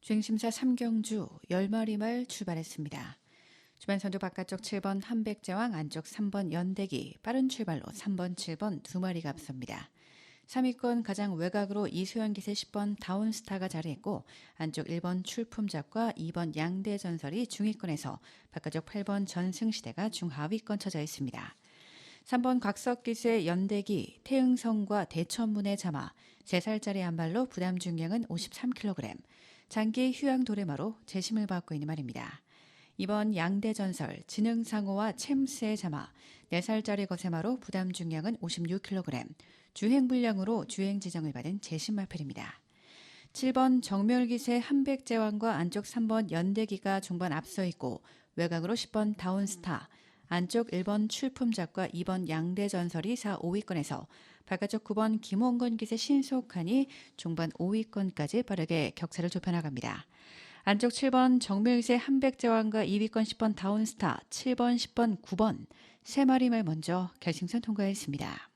주행심사 3경주 10마리 말 출발했습니다. 주변 선두 바깥쪽 7번 한백제왕 안쪽 3번 연대기 빠른 출발로 3번 7번 두 마리가 앞섭니다. 3위권 가장 외곽으로 이수연 기세 10번 다운스타가 자리했고 안쪽 1번 출품잡과 2번 양대전설이 중위권에서 바깥쪽 8번 전승시대가 중하위권 처져 있습니다. 3번 곽석기수의 연대기, 태응성과 대천문의 자마, 3살짜리 한 발로 부담 중량은 53kg, 장기 휴양 도레마로 재심을 받고 있는 말입니다. 이번 양대전설, 지능상호와 챔스의 자마, 4살짜리 거세마로 부담 중량은 56kg, 주행 불량으로 주행 지정을 받은 재심말펠입니다. 7번 정멸기세 한백제왕과 안쪽 3번 연대기가 중반 앞서 있고 외곽으로 10번 다운스타, 안쪽 1번 출품작과 2번 양대전설이 4, 5위권에서 바깥쪽 9번 김원건 기세 신속하니 중반 5위권까지 빠르게 격차를 좁혀나갑니다. 안쪽 7번 정밀세 한백제왕과 2위권 10번 다운스타, 7번, 10번, 9번 세 마리 말 먼저 결승선 통과했습니다.